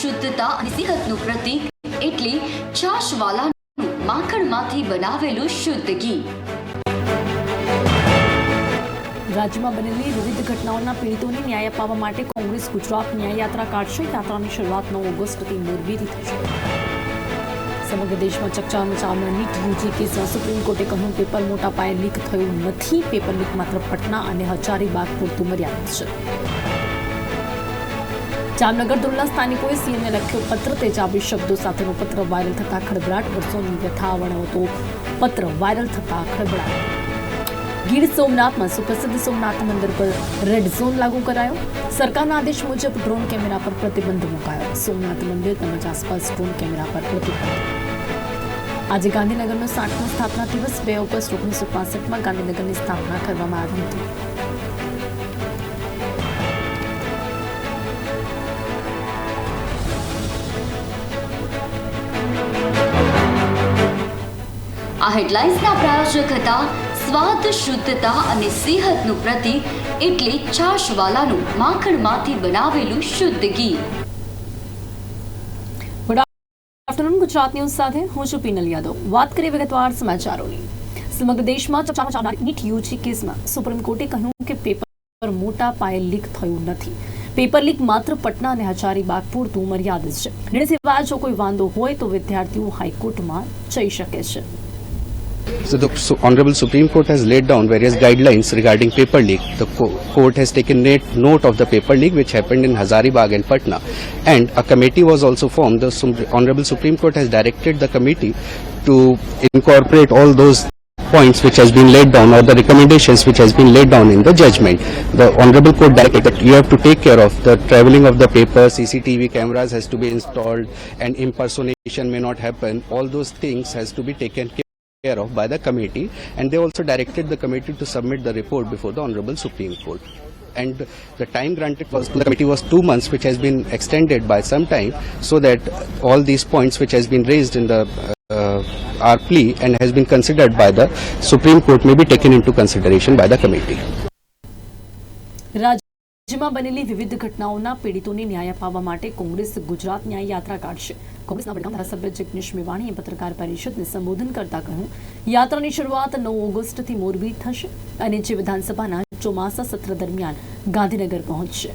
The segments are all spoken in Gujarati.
શુદ્ધતા અને સિહતનું પ્રતીક એટલે છાશવાલાનું માખણમાંથી બનાવેલું શુદ્ધ ઘી. રાજ્યમાં બનેલી વિવિધ ઘટનાઓના પીડિતોને ન્યાય અપાવવા માટે કોંગ્રેસ ગુજરાત ન્યાય યાત્રા કાઢશે. યાત્રાની શરૂઆત નવ ઓગસ્ટથી મોરબીથી થશે. સમગ્ર દેશમાં ચકચાર મચાવનાર નીટ યુજી કેસમાં સુપ્રીમ કોર્ટે કહ્યું, પેપર મોટા પાયે લીક થયું નથી. પેપર લીક માત્ર પટના અને હજારીબાગ પૂરતું મર્યાદિત છે. જામનગર દુલ્લા સ્થાનિકોએ સીએમને લખ્યો પત્ર તેજાબી શબ્દો સાથેનો પત્ર વાયરલ થતા ખળભળાટ વર્ષોની વ્યથા વર્ણવતો પત્ર વાયરલ થતા ખળભળાટ ગીર સોમનાથમાં સુપ્રસિદ્ધ સોમનાથ મંદિર પર રેડ ઝોન લાગુ કરાયો. સરકારના આદેશ મુજબ ડ્રોન કેમેરા પર પ્રતિબંધ મુકાયો. સોમનાથ મંદિર તેમજ આસપાસ ડ્રોન કેમેરા પર પ્રતિબંધ. આજે ગાંધીનગરનો સાઠમો સ્થાપના દિવસ, બે ઓગસ્ટ ઓગણીસો પાસઠમાં ગાંધીનગરની સ્થાપના કરવામાં આવી હતી. આ હેડલાઇન્સના પ્રાયોજક હતા સ્વાદ, શુદ્ધતા અને સેહતનું પ્રતીક એટલે છાશવાલાનું માખણમાંથી બનાવેલું શુદ્ધ ઘી. આફ્ટરનૂન ગુજરાત ન્યૂઝ સાથે હું છું પીનલ યાદવ. વાત કરીએ વિગતવાર સમાચારોની. સમગ્ર દેશમાં ચર્ચામાં ચાલનાર નીટ યુજી કેસમાં સુપ્રીમ કોર્ટે કહ્યું કે પેપર મોટા પાયે લીક થયું નથી. પેપર લીક માત્ર પટના અને હજારીબાગ પૂરતું મર્યાદિત છે. નિર્ણય સિવાય જો કોઈ વાંધો હોય તો વિદ્યાર્થીઓ હાઈકોર્ટમાં જઈ શકે છે. So the Honorable Supreme Court has laid down various guidelines regarding paper leak. The co- court has taken note of the paper leak which happened in Hazaribagh and Patna, and a committee was also formed. The Honorable Supreme Court has directed the committee to incorporate all those points which has been laid down or the recommendations which has been laid down in the judgment. The Honorable Court directed that you have to take care of the travelling of the paper, CCTV cameras has to be installed and impersonation may not happen. All those things has to be taken care care of by the committee and they also directed the committee to submit the report before the honorable supreme court and the time granted was to the committee was 2 months which has been extended by some time so that all these points which has been raised in the uh, our plea and has been considered by the supreme court may be taken into consideration by the committee રાજ્યમાં બનેલી વિવિધ ઘટનાઓના પીડિતોને ન્યાય અપાવવા માટે કોંગ્રેસ ગુજરાત ન્યાય યાત્રા કાઢશે કોંગ્રેસના વડગામ ધારાસભ્ય જિગ્નેશ મેવાણીએ પત્રકાર પરિષદને સંબોધન કરતા કહ્યું, યાત્રાની શરૂઆત નવ ઓગસ્ટથી મોરબી થશે અને જે વિધાનસભાના ચોમાસા સત્ર દરમિયાન ગાંધીનગર પહોંચશે.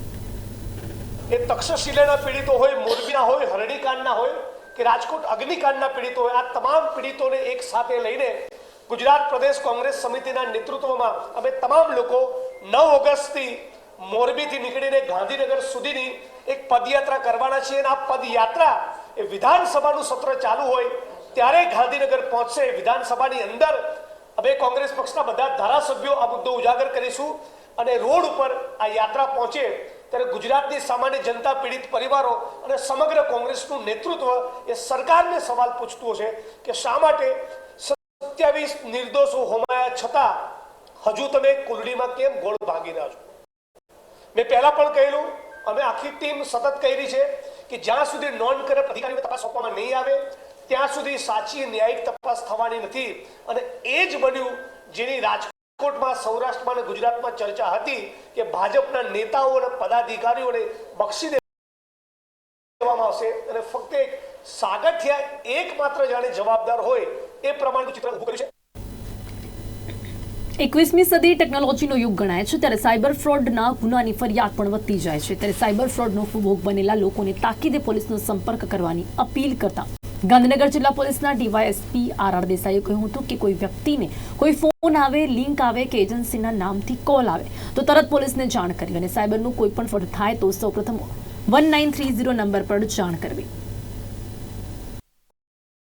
એ તક્ષશિલાના પીડિતો હોય, મોરબીના હોય, હરણીકાંડના હોય કે રાજકોટ અગ્નિકાંડના પીડિતો હોય, આ તમામ પીડિતોને એક સાથે લઈને ગુજરાત પ્રદેશ કોંગ્રેસ સમિતિના નેતૃત્વમાં અમે તમામ લોકો નવ ઓગસ્ટથી મોરબીથી નીકળીને ગાંધીનગર સુધીની એક પદયાત્રા કરવાના છીએ અને આ પદયાત્રા એ વિધાનસભાનું સત્ર ચાલુ હોય, ત્યારે ગાંધીનગર પહોંચશે વિધાનસભાની અંદર. અમે કોંગ્રેસ પક્ષના બધા ધારાસભ્યો આ મુદ્દો ઉજાગર કરીશું અને રોડ ઉપર આ યાત્રા પહોંચે ત્યારે ગુજરાતની સામાન્ય જનતા, પીડિત પરિવારો અને સમગ્ર કોંગ્રેસનું નેતૃત્વ એ સરકારને સવાલ પૂછતું હશે કે શા માટે સત્યાવીસ નિર્દોષો હોમાયા છતાં હજુ તમે કુલડીમાં કેમ ગોળ ભાગી રહ્યા છો? મેં પહેલાં પણ કહેલું, અમે આખી ટીમ સતત કરી છે. કે જ્યાં સુધી નોન કરપ્ટ અધિકારીઓને તપાસ સોંપવામાં નહીં આવે, ત્યાં સુધી સાચી ન્યાયિક તપાસ થવાની નથી. અને એ જ બન્યું જેની રાજકોટમાં, સૌરાષ્ટ્રમાં અને ગુજરાતમાં ચર્ચા હતી કે ભાજપના નેતાઓ અને પદાધિકારીઓને બક્ષી દેવામાં આવશે. અને ફક્ત એક સાગઠિયા એકમાત્ર જાણે જવાબદાર હોય એ પ્રમાણનું ચિત્ર ઊભું કર્યું છે. એકવીસમી સદી ટેકનોલોજીનો યુગ ગણાય છે, ત્યારે સાયબર ફ્રોડના ગુનાની ફરિયાદ પણ વધતી જાય છે. ત્યારે સાયબર ફ્રોડનો ભોગ બનેલા લોકોને તાકીદે પોલીસનો સંપર્ક કરવાની અપીલ કરતા ગાંધીનગર જિલ્લા પોલીસના ડીવાયએસપી આર આર દેસાઈએ કહ્યું હતું કે કોઈ વ્યક્તિને કોઈ ફોન આવે, લિંક આવે કે એજન્સીના નામથી કોલ આવે, તો તરત પોલીસને જાણ કરવી અને સાયબરનું કોઈ પણ ફ્રોડ થાય તો સૌપ્રથમ one nine three zero number પર જાણ કરવી.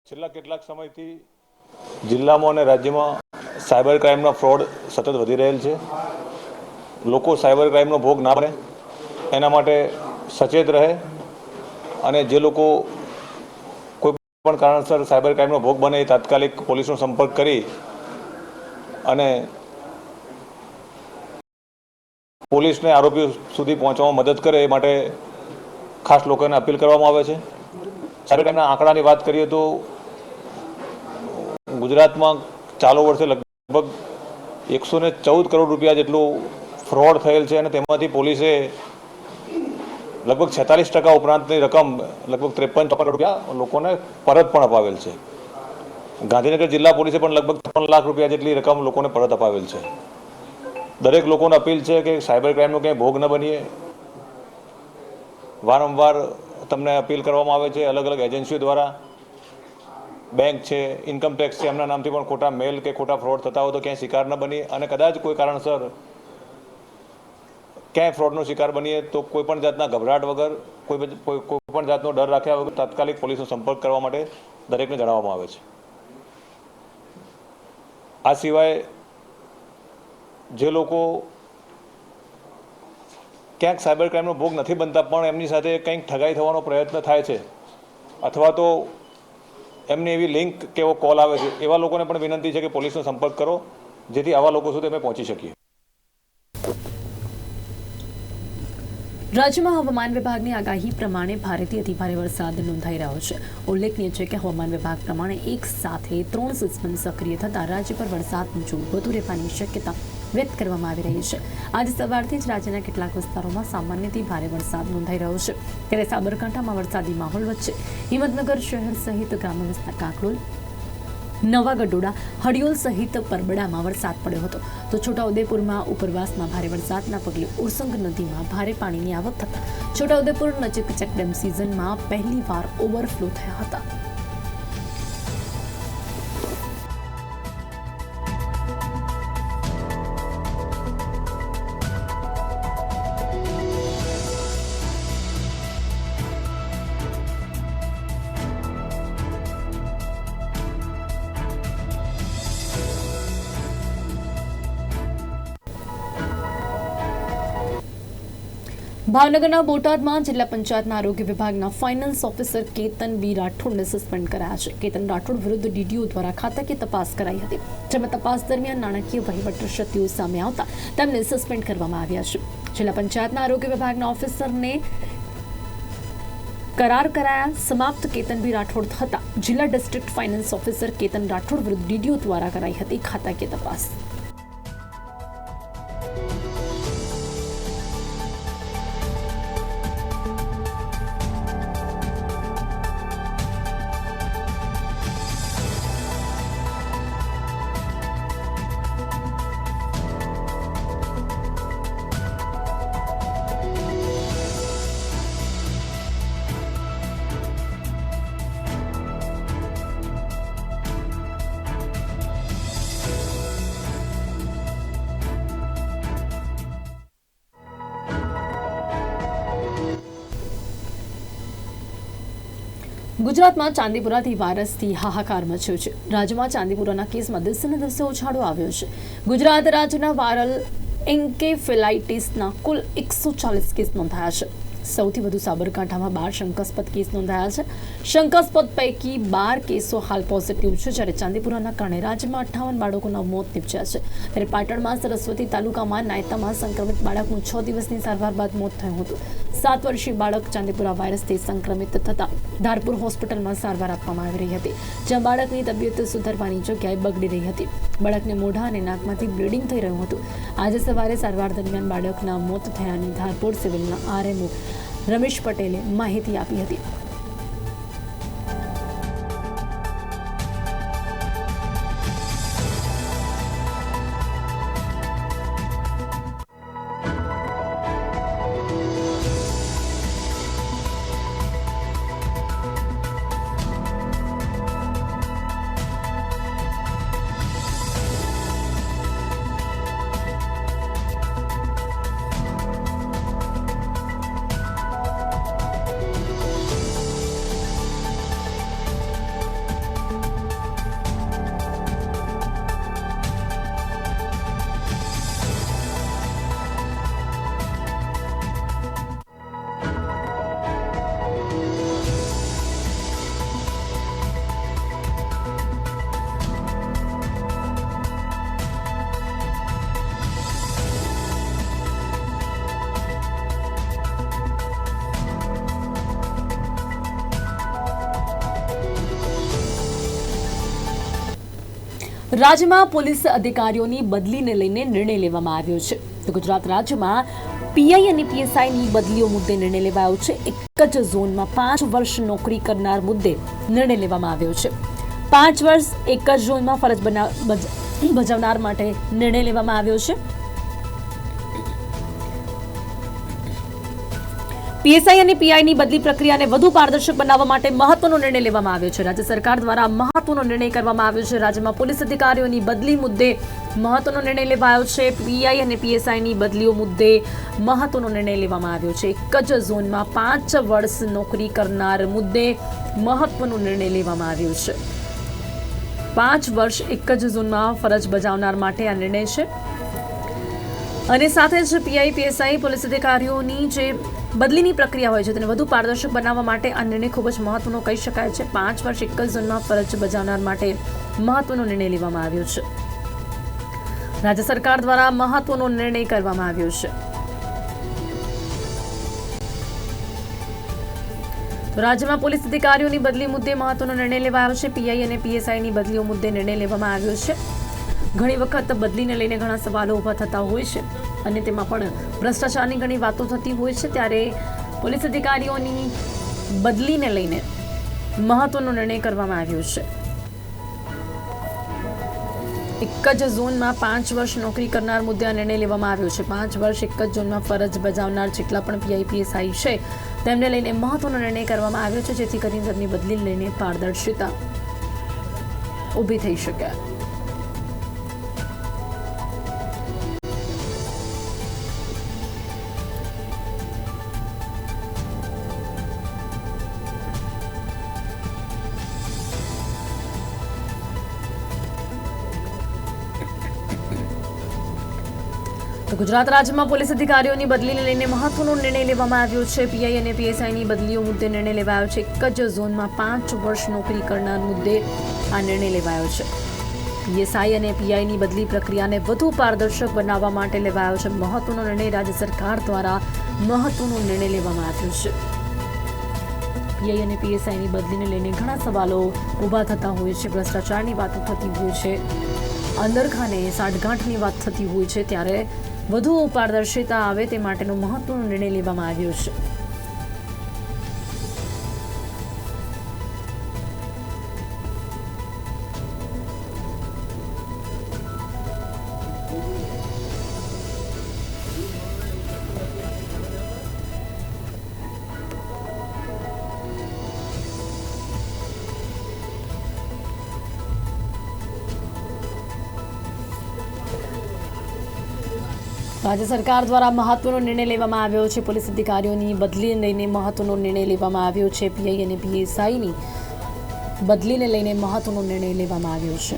છેલ્લા કેટલાક સમયથી જિલ્લામાં અને રાજ્યમાં સાયબર ક્રાઇમના ફ્રોડ સતત વધી રહેલ છે. લોકો સાયબર ક્રાઇમનો ભોગ ના બને, એના માટે સચેત રહે અને જે લોકો કોઈ પણ કારણસર સાયબર ક્રાઇમનો ભોગ બને એ તાત્કાલિક પોલીસનો સંપર્ક કરી અને પોલીસને આરોપીઓ સુધી પહોંચવામાં મદદ કરે એ માટે ખાસ લોકોને અપીલ કરવામાં આવે છે. સાયબર ક્રાઇમના આંકડાની વાત કરીએ તો ગુજરાતમાં ચાલુ વર્ષે લગભગ એકસો ને ચૌદ કરોડ રૂપિયા જેટલું ફ્રોડ થયેલ છે અને તેમાંથી પોલીસે લગભગ છેતાલીસ ટકા ઉપરાંતની રકમ, લગભગ ત્રેપન ચોપન રૂપિયા લોકોને પરત પણ અપાવેલ છે. ગાંધીનગર જિલ્લા પોલીસે પણ લગભગ ત્રણ લાખ રૂપિયા જેટલી રકમ લોકોને પરત અપાવેલ છે. દરેક લોકોને અપીલ છે કે સાયબર ક્રાઇમનો ક્યાંય ભોગ ન બનીએ. વારંવાર તમને અપીલ કરવામાં આવે છે અલગ અલગ એજન્સીઓ દ્વારા. બેંક છે ઇન્કમટેક્સ છે, એમના નામથી પણ ખોટા મેલ કે ખોટા ફ્રોડ થતા હોય તો ક્યાંય શિકાર ન બની. અને કદાચ કોઈ કારણસર ક્યાંય ફ્રોડનો શિકાર બનીએ તો કોઈ પણ જાતના ગભરાટ વગર, કોઈ કોઈ પણ જાતનો ડર રાખ્યા વગર તાત્કાલિક પોલીસનો સંપર્ક કરવા માટે દરેકને જણાવવામાં આવે છે. આ સિવાય જે લોકો ક્યાંક સાયબર ક્રાઇમનો ભોગ નથી બનતા, પણ એમની સાથે કંઈક ઠગાઈ થવાનો પ્રયત્ન થાય છે, અથવા તો એમની એવી લિંક કે એવો કોલ આવે છે, એવા લોકોને પણ વિનંતી છે કે પોલીસનો સંપર્ક કરો, જેથી આવા લોકો સુધી અમે પહોંચી શકીએ. રાજ્યમાં હવામાન વિભાગની આગાહી પ્રમાણે ભારેથી અતિભારે વરસાદ નોંધાઈ રહ્યો છે. ઉલ્લેખનીય છે કે હવામાન વિભાગ પ્રમાણે એક સાથે ત્રણ સિસ્ટમ સક્રિય થતાં રાજ્ય પર વરસાદનું જોર વધુ રહેવાની શક્યતા વ્યક્ત કરવામાં આવી રહી છે. આજ સવારથી જ રાજ્યના કેટલાક વિસ્તારોમાં સામાન્યથી ભારે વરસાદ નોંધાઈ રહ્યો છે. ત્યારે સાબરકાંઠામાં વરસાદી માહોલ વચ્ચે હિંમતનગર શહેર સહિત ગ્રામ્ય વિસ્તાર કાકડોલ, નવા ગઢોડા હડિયોલ સહિત પરબડામાં વરસાદ પડ્યો હતો. તો છોટાઉદેપુરમાં ઉપરવાસમાં ભારે વરસાદના પગલે ઉરસંગ નદીમાં ભારે પાણીની આવક થતાં છોટાઉદેપુર નજીક ચેકડેમ સિઝનમાં પહેલીવાર ઓવરફ્લો થયા હતા. ભાવનગરના બોટાદમાં જિલ્લા પંચાયતના આરોગ્ય વિભાગના ફાઇનાન્સ ઓફિસર કેતન બી રાઠોડને સસ્પેન્ડ કરાયા છે. કેતન રાઠોડ વિરુદ્ધ ડીડીઓ દ્વારા ખાતાકીય તપાસ કરાઈ હતી, જેમાં તપાસ દરમિયાન નાણાકીય વહીવટ ક્ષતિઓ સામે આવતા તેમને સસ્પેન્ડ કરવામાં આવ્યા છે. જિલ્લા પંચાયતના આરોગ્ય વિભાગના ઓફિસરને કરાર કરાયા સમાપ્ત કેતનભી રાઠોડ થતા જિલ્લા district finance officer Ketan Rathod વિરુદ્ધ ડીડીઓ દ્વારા કરાઈ હતી ખાતાકીય તપાસ. ગુજરાતમાં ચાંદીપુરાથી વાયરસથી હાહાકાર મચ્યો છે. રાજ્યમાં ચાંદીપુરાના કેસમાં દિવસે ને દિવસે ઉછાળો આવ્યો છે. ગુજરાત રાજ્યના વાયરલ એન્કેફેલાઇટિસના કુલ એકસો ચાલીસ કેસ નોંધાયા છે. સૌથી વધુ સાબરકાંઠામાં બાર શંકાસ્પદ કેસ નોંધાયા છે. શંકાસ્પદ પૈકી બાર કેસો હાલ પોઝિટિવ છે, જ્યારે ચાંદીપુરાના કારણે રાજ્યમાં અઠ્ઠાવન બાળકોના મોત નીપજ્યા છે. ત્યારે પાટણમાં સરસ્વતી તાલુકામાં નાયતામાં સંક્રમિત બાળકનું છ દિવસની સારવાર બાદ મોત થયું હતું. સાત વર્ષીય બાળક ચાંદીપુરા વાયરસથી સંક્રમિત થતા ધારપુર હોસ્પિટલમાં સારવાર આપવામાં આવી રહી હતી, જ્યાં બાળકની તબિયત સુધરવાની જગ્યાએ બગડી રહી હતી. બાળકને મોઢા અને નાકમાંથી બ્લીડિંગ થઈ રહ્યું હતું. આજે સવારે સારવાર દરમિયાન બાળકના મોત થયાની ધારપુર સિવિલના આરએમઓ રમેશ પટેલે માહિતી આપી હતી. રાજ્યમાં પોલીસ અધિકારીઓની બદલીને લઈને નિર્ણય લેવામાં આવ્યો છે. તો ગુજરાત રાજ્યમાં પીઆઈ અને પીએસઆઈની બદલીઓ મુદ્દે નિર્ણય લેવાયો છે. એક જ ઝોનમાં પાંચ વર્ષ નોકરી કરનાર મુદ્દે નિર્ણય લેવામાં આવ્યો છે. પાંચ વર્ષ એક જ ઝોનમાં ફરજ બજાવનાર માટે નિર્ણય લેવામાં આવ્યો છે. પીએસઆઈ અને પીઆઈની બદલી પ્રક્રિયાને વધુ પારદર્શક બનાવવા માટે મહત્વનો નિર્ણય લેવામાં આવ્યો છે. રાજ્ય સરકાર દ્વારા મહત્વનો નિર્ણય કરવામાં આવ્યો છે. રાજ્યમાં પોલીસ અધિકારીઓની બદલી મુદ્દે મહત્વનો નિર્ણય લેવાયો છે. પીઆઈ અને પીએસઆઈની બદલીઓ મુદ્દે મહત્વનો નિર્ણય લેવામાં આવ્યો છે. એક જ ઝોનમાં પાંચ વર્ષ નોકરી કરનાર મુદ્દે મહત્વનો નિર્ણય લેવામાં આવ્યો છે. પાંચ વર્ષ એક જ ઝોનમાં ફરજ બજાવનાર માટે આ નિર્ણય છે. અને સાથે જ પીઆઈ, પીએસઆઈ, પોલીસ અધિકારીઓની જે બદલીની પ્રક્રિયા હોય છે તેને વધુ પારદર્શક બનાવવા માટે આ નિર્ણય ખૂબ જ મહત્વનો કહી શકાય છે. પાંચ વર્ષ એક જ ઝોનમાં ફરજ બજાવનાર માટે મહત્વનો નિર્ણય લેવામાં આવ્યો છે. રાજ્ય સરકાર દ્વારા મહત્વનો નિર્ણય કરવામાં આવ્યો છે. રાજ્યમાં પોલીસ અધિકારીઓની બદલી મુદ્દે મહત્વનો નિર્ણય લેવાયો છે. પીઆઈ અને પીએસઆઈની બદલીઓ મુદ્દે નિર્ણય લેવામાં આવ્યો છે. ઘણી વખત બદલીને લઈને ઘણા સવાલો ઊભા થતા હોય છે. અને તેમાં પણ ભ્રષ્ટાચારની ઘણી વાતો થતી હોય છે ત્યારે પોલીસ અધિકારીઓની બદલીને લઈને મહત્વનો નિર્ણય કરવામાં આવ્યો છે. એક જ ઝોનમાં પાંચ વર્ષ નોકરી કરનાર મુદ્દે આ નિર્ણય લેવામાં આવ્યો છે. પાંચ વર્ષ એક જ ઝોનમાં ફરજ બજાવનાર જેટલા પણ પીઆઈપીએસઆઈ છે, તેમને લઈને મહત્વનો નિર્ણય કરવામાં આવ્યો છે, જેથી કરીને તેમની બદલી લઈને પારદર્શિતા ઊભી થઈ શકે. તો ગુજરાત રાજ્યમાં પોલીસ અધિકારીઓની બદલીને લઈને મહત્વનો નિર્ણય લેવામાં આવ્યો છે. પીઆઈ અને પીએસઆઈની બદલીઓ મુદ્દે નિર્ણય લેવાયો છે. એક જ ઝોનમાં પાંચ વર્ષ નોકરી કરનાર મુદ્દે આ નિર્ણય લેવાયો છે. પીએસઆઈ અને પીઆઈની બદલી પ્રક્રિયાને વધુ પારદર્શક બનાવવા માટે લેવાયો છે. મહત્વનો નિર્ણય રાજ્ય સરકાર દ્વારા મહત્વનો નિર્ણય લેવામાં આવ્યો છે. પીઆઈ અને પીએસઆઈની બદલીને લઈને ઘણા સવાલો ઊભા થતા હોય છે. ભ્રષ્ટાચારની વાતો થતી હોય છે. અંદરખાને સાઠગાંઠની વાત થતી હોય છે. ત્યારે વધુ પારદર્શિતા આવે તે માટેનો મહત્વનો નિર્ણય લેવામાં આવ્યો છે. રાજ્ય સરકાર દ્વારા મહત્વનો નિર્ણય લેવામાં આવ્યો છે. પોલીસ અધિકારીઓની બદલીને લઈને મહત્વનો નિર્ણય લેવામાં આવ્યો છે. પીઆઈ અને પીએસઆઈની બદલીને લઈને મહત્વનો નિર્ણય લેવામાં આવ્યો છે.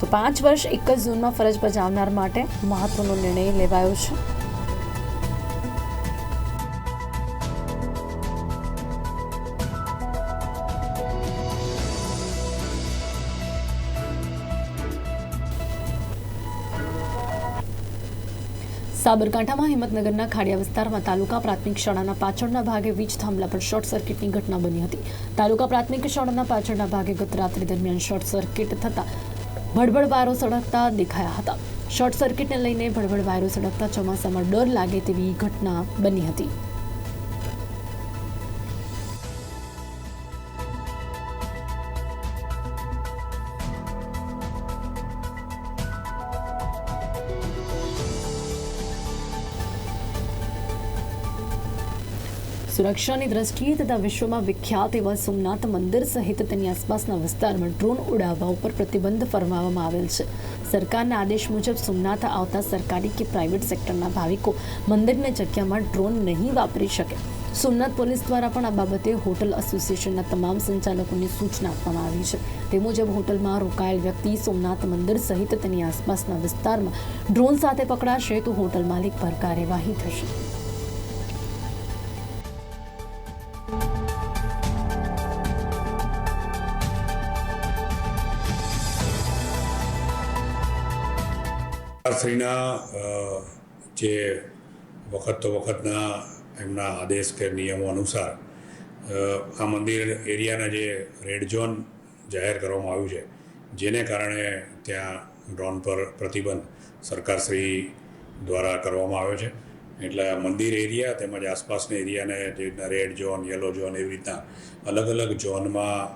તો પાંચ વર્ષ એક જ ઝોનમાં ફરજ બજાવનાર માટે મહત્વનો નિર્ણય લેવાયો છે. સાબરકાંઠામાં હિંમતનગરના ખાડિયા વિસ્તારમાં તાલુકા પ્રાથમિક શાળાના પાછળના ભાગે વીજ થાંભલા પર શોર્ટ સર્કિટની ઘટના બની હતી. તાલુકા પ્રાથમિક શાળાના પાછળના ભાગે ગત રાત્રિ દરમિયાન શોર્ટ સર્કિટ થતા ભડભડ વાયરો સળગતા દેખાયા હતા. શોર્ટ સર્કિટને લઈને ભડભડ વાયરો સળગતા ચોમાસામાં ડર લાગે તેવી ઘટના બની હતી. સુરક્ષાની દ્રષ્ટિએ તથા વિશ્વમાં વિખ્યાત એવા સોમનાથ મંદિર સહિત તેની આસપાસના વિસ્તારમાં ડ્રોન ઉડાવવા ઉપર પ્રતિબંધ ફરમાવવામાં આવેલ છે. સરકારના આદેશ મુજબ સોમનાથ આવતા સરકારી કે પ્રાઇવેટ સેક્ટરના ભાવિકો મંદિરની જગ્યામાં ડ્રોન નહીં વાપરી શકે. સોમનાથ પોલીસ દ્વારા પણ આ બાબતે હોટલ એસોસિએશનના તમામ સંચાલકોને સૂચના આપવામાં આવી છે. તે મુજબ હોટલમાં રોકાયેલ વ્યક્તિ સોમનાથ મંદિર સહિત તેની આસપાસના વિસ્તારમાં ડ્રોન સાથે પકડાશે તો હોટલ માલિક પર કાર્યવાહી થશે. શ્રીના જે વખત તો વખતના એમના આદેશ કે નિયમો અનુસાર આ મંદિર એરિયાના જે રેડ ઝોન જાહેર કરવામાં આવ્યું છે, જેને કારણે ત્યાં ડ્રોન પર પ્રતિબંધ સરકારશ્રી દ્વારા કરવામાં આવ્યો છે. એટલે મંદિર એરિયા તેમજ આસપાસના એરિયાને જે રીતના રેડ ઝોન, યલો ઝોન એવી રીતના અલગ અલગ ઝોનમાં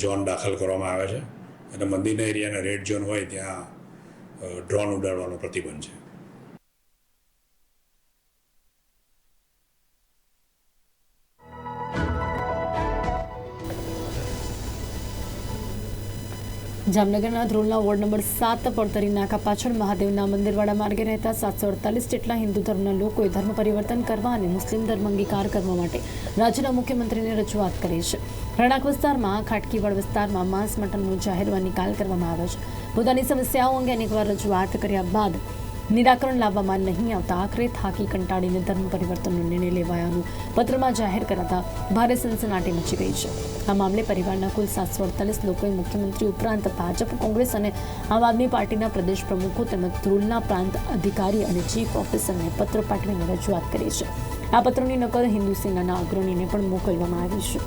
ઝોન દાખલ કરવામાં આવે છે. અને મંદિરના એરિયાના રેડ ઝોન હોય ત્યાં ડ્રોન ઉડાડવાનો પ્રતિબંધ છે. જામનગરના ધ્રોલના વોર્ડ નંબર સાત પડતરી નાકા પાછળ મહાદેવના મંદિરવાળા માર્ગે રહેતા સાતસો અડતાલીસ જેટલા હિન્દુ ધર્મના લોકોએ ધર્મ પરિવર્તન કરવા અને મુસ્લિમ ધર્મ અંગીકાર કરવા માટે રાજ્યના મુખ્યમંત્રીને રજૂઆત કરી છે. રણાક વિસ્તારમાં ખાટકીવાડ વિસ્તારમાં માંસ મટનનો જાહેરમાં નિકાલ કરવામાં આવ્યો છે. પોતાની સમસ્યાઓ અંગે અનેકવાર રજૂઆત કર્યા બાદ નિરાકરણ લાવવામાં નહીં આવતા આખરે થાકી કંટાળીને ધર્મ પરિવર્તનનો નિર્ણય લેવાયાનું પત્રમાં જાહેર કરાતા ભારે સનસનાટી મચી ગઈ છે. આ મામલે પરિવારના કુલ સાતસો અડતાલીસ લોકોએ મુખ્યમંત્રી ઉપરાંત ભાજપ, કોંગ્રેસ અને આમ આદમી પાર્ટીના પ્રદેશ પ્રમુખો તેમજ ધ્રુલના પ્રાંત અધિકારી અને ચીફ ઓફિસરને પત્ર પાઠવીને રજૂઆત કરી છે. આ પત્રની નકલ હિન્દુ સેનાના અગ્રણીને પણ મોકલવામાં આવી છે.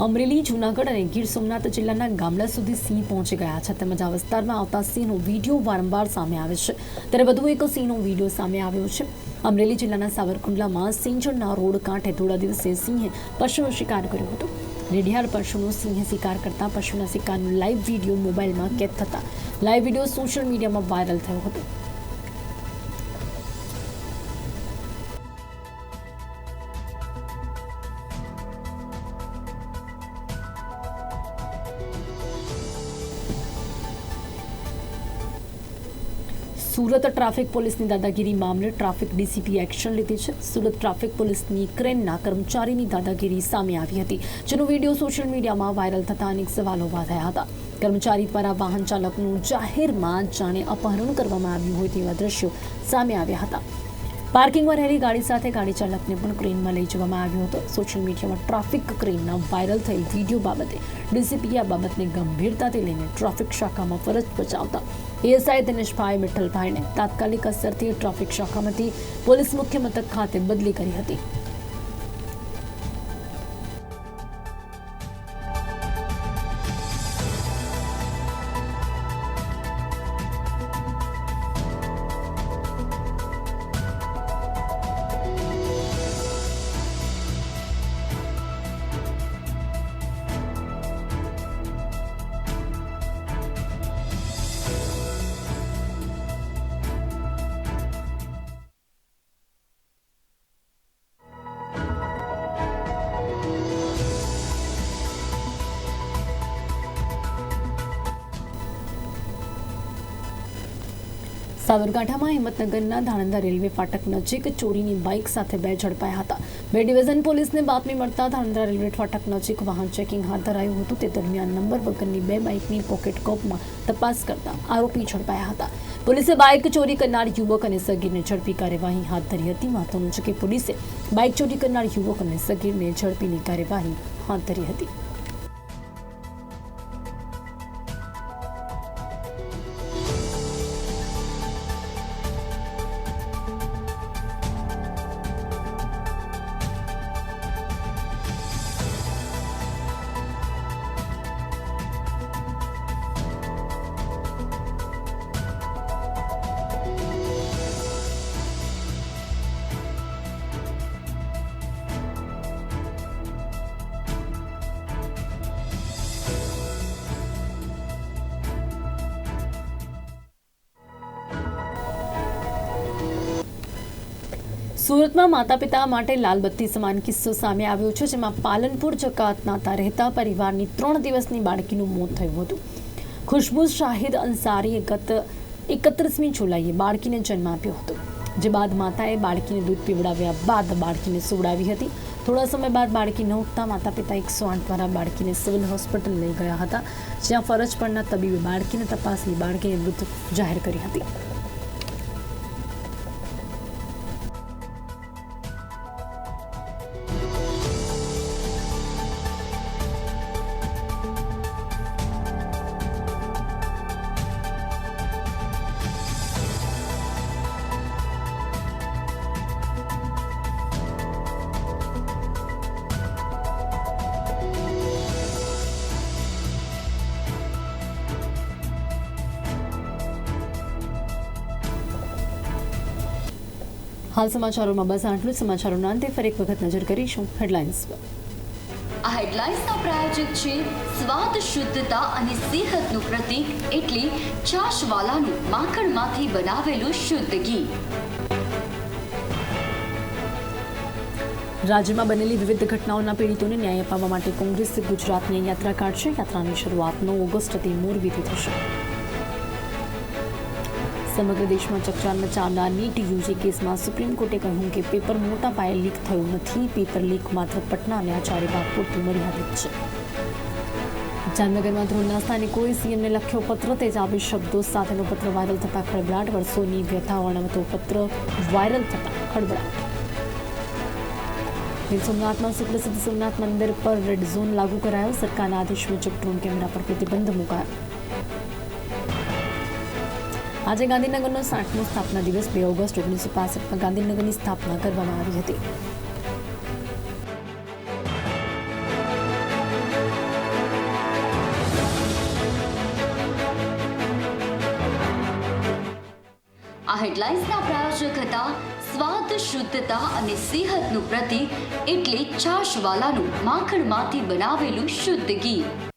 અમરેલી, જૂનાગઢ અને ગીર સોમનાથ જિલ્લાના ગામડા સુધી સિંહ પહોંચી ગયા છે. તેમજ આ વિસ્તારમાં આવતા સિંહનો વીડિયો વારંવાર સામે આવે છે. ત્યારે વધુ એક સિંહનો વીડિયો સામે આવ્યો છે. અમરેલી જિલ્લાના સાવરકુંડલામાં સિંચણના રોડ કાંઠે થોડા દિવસે સિંહે પશુનો શિકાર કર્યો હતો. રેડિયાળ પશુનો સિંહે શિકાર કરતા પશુના શિકારનો લાઈવ વીડિયો મોબાઈલમાં કેદ થતા. લાઈવ વીડિયો સોશિયલ મીડિયામાં વાયરલ થયો હતો. સુરત ટ્રાફિક પોલીસની દાદાગીરી મામલે ટ્રાફિક ડીસીપી એક્શન લીધી છે. સુરત ટ્રાફિક પોલીસની ક્રેનના કર્મચારીની દાદાગીરી સામે આવી હતી, જેનો વીડિયો સોશિયલ મીડિયામાં વાયરલ થતા અનેક સવાલો ઊભા થયા હતા. કર્મચારી દ્વારા વાહન ચાલકનું જાહેરમાં જાણે અપહરણ કરવામાં આવ્યું હોય તેવા દ્રશ્યો સામે આવ્યા હતા. પાર્કિંગમાં રહેલી ગાડી સાથે ગાડી ચાલકને પણ ક્રેનમાં લઈ જવામાં આવ્યો હતો. સોશિયલ મીડિયામાં ટ્રાફિક ક્રેનના વાયરલ થયેલ વીડિયો બાબતે ડીસીપી આ બાબતને ગંભીરતાથી લઈને ટ્રાફિક શાખામાં ફરજ બજાવતા એએસઆઈ દિનેશભાઈ મિઠ્ઠલભાઈને તાત્કાલિક અસરથી ટ્રાફિક શાખામાંથી પોલીસ મુખ્ય મથક ખાતે બદલી કરી હતી. સાબરકાંઠામાં હિંમતનગરના ધાણંદા રેલવે ફાટક નજીક ચોરીની બાઇક સાથે બે ઝડપાયા હતા. બે ડિવિઝન પોલીસને બાતમી મળતા ધાણંદા રેલવે ફાટક નજીક વાહન ચેકિંગ હાથ ધરાયું હતું. તે દરમિયાન નંબર વગરની બે બાઇકની પોકેટ કોપમાં તપાસ કરતા આરોપી ઝડપાયા હતા. પોલીસે બાઇક ચોરી કરનાર યુવક અને સગીરને ઝડપી કાર્યવાહી હાથ ધરી હતી. મહત્વનું છે કે પોલીસે બાઇક ચોરી કરનાર યુવક અને સગીરને ઝડપીની કાર્યવાહી હાથ ધરી હતી. સુરતમાં માતા પિતા માટે લાલબત્તી સમાન કિસ્સો સામે આવ્યો છે, જેમાં પાલનપુર જકાતનાતા રહેતા પરિવારની ત્રણ દિવસની બાળકીનું મોત થયું હતું. ખુશ્બુ શાહિદ અંસારીએ ગત એકત્રીસમી જુલાઈએ બાળકીને જન્મ આપ્યો હતો, જે બાદ માતાએ બાળકીને દૂધ પીવડાવ્યા બાદ બાળકીને સુવડાવી હતી. થોડા સમય બાદ બાળકી ન ઉઠતા માતા પિતા એકસો આઠ દ્વારા બાળકીને સિવિલ હોસ્પિટલ લઈ ગયા હતા, જ્યાં ફરજ પરના તબીબે બાળકીને તપાસી બાળકીને મૃત જાહેર કરી હતી. હાલ સમાચારોમાં બસ આટલું જ. સમાચારોના અંતે ફરી એક વખત નજર કરીશું. હેડલાઇન્સ પર. આ હેડલાઇન્સના પ્રાયોજક છે સ્વાદ શુદ્ધતા અને સેહતનું પ્રતીક એટલે છાશવાલાનું માખણમાંથી બનાવેલું શુદ્ધ ઘી. રાજ્યમાં બનેલી વિવિધ ઘટનાઓના પીડિતોને ન્યાય અપાવવા માટે કોંગ્રેસ ગુજરાતની યાત્રા કાઢશે. યાત્રાની શરૂઆત નવ ઓગસ્ટથી મોરબીથી થશે. સમગ્ર દેશમાં ચકચાર મચાવનાર નીટ યુજી કેસમાં સુપ્રીમ કોર્ટે કહ્યું કે પેપર મોટા પાયે લીક થયું નથી. પેપર લીક માત્ર પટના અને આચાર્ય બાગ પૂરતું મર્યાદિત છે. જામનગરમાં ધ્રોણના સ્થાને કોઈ સીએમને લખ્યો પત્ર તેજાબી શબ્દો સાથેનો પત્ર વાયરલ થતા ખળભળાટ. વર્ષોની વ્યથા વર્ણવતો પત્ર વાયરલ થતા ખળભળાટ. ગીર સોમનાથમાં સુપ્રસિદ્ધ સોમનાથ મંદિર પર રેડ ઝોન લાગુ કરાયો. સરકારના આદેશ મુજબ ડ્રોન કેમેરા પર પ્રતિબંધ મુકાયો. આજે ગાંધીનગરનો સાઠમો સ્થાપના દિવસ, બે ઓગસ્ટ ઓગણીસો પાસઠમાં ગાંધીનગરની સ્થાપના કરવામાં આવી હતી. આ હેડલાઇન્સના પ્રાયોજક હતા સ્વાદ, શુદ્ધતા અને સેહતનું પ્રતીક, એટલે છાશવાલાનું માખણમાંથી બનાવેલું શુદ્ધ ઘી.